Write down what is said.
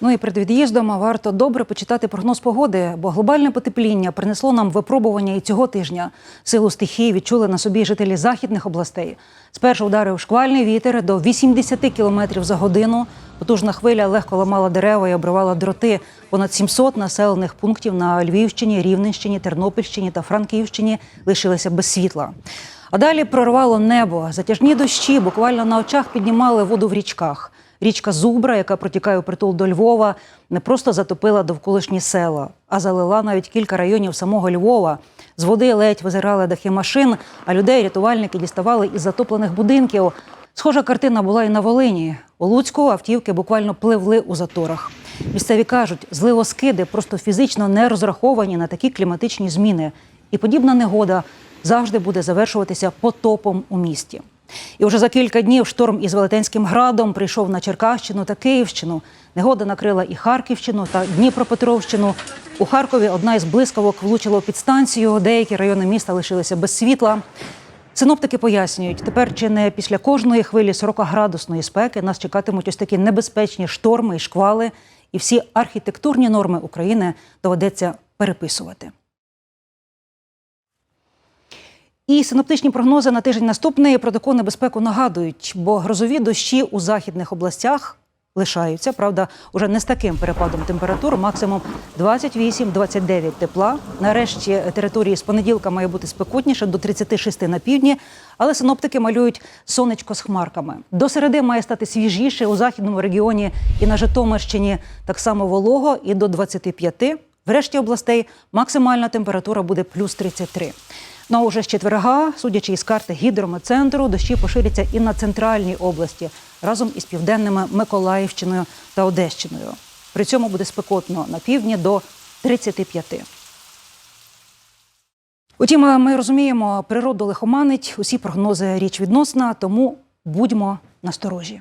Ну і перед від'їздом варто добре почитати прогноз погоди, бо глобальне потепління принесло нам випробування і цього тижня. Силу стихії відчули на собі жителі західних областей. Спершу ударив шквальний вітер до 80 км за годину. Потужна хвиля легко ламала дерева і обривала дроти. Понад 700 населених пунктів на Львівщині, Рівненщині, Тернопільщині та Франківщині лишилися без світла. А далі прорвало небо. Затяжні дощі буквально на очах піднімали воду в річках. Річка Зубра, яка протікає у притул до Львова, не просто затопила довколишні села, а залила навіть кілька районів самого Львова. З води ледь визирали дахи машин, а людей рятувальники діставали із затоплених будинків. Схожа картина була і на Волині. У Луцьку автівки буквально пливли у заторах. Місцеві кажуть, зливоскиди просто фізично не розраховані на такі кліматичні зміни. І подібна негода завжди буде завершуватися потопом у місті. І вже за кілька днів шторм із Велетенським градом прийшов на Черкащину та Київщину. Негода накрила і Харківщину та Дніпропетровщину. У Харкові одна із блискавок влучила у підстанцію. Деякі райони міста лишилися без світла. Синоптики пояснюють, тепер чи не після кожної хвилі 40-градусної спеки нас чекатимуть ось такі небезпечні шторми і шквали, і всі архітектурні норми України доведеться переписувати. І синоптичні прогнози на тиждень наступний про таку небезпеку нагадують, бо грозові дощі у західних областях лишаються. Правда, уже не з таким перепадом температур, максимум 28-29 тепла. Нарешті території з понеділка має бути спекотніше до 36 на півдні, але синоптики малюють сонечко з хмарками. До середи має стати свіжіше у західному регіоні і на Житомирщині так само волого і до 25. В решті областей максимальна температура буде плюс 33. Ну а уже з четверга, судячи із карти гідрометцентру, дощі поширяться і на центральній області разом із південними Миколаївщиною та Одещиною. При цьому буде спекотно на півдні до 35. Утім, ми розуміємо, природу лихоманить, усі прогнози річ відносна, тому будьмо насторожі.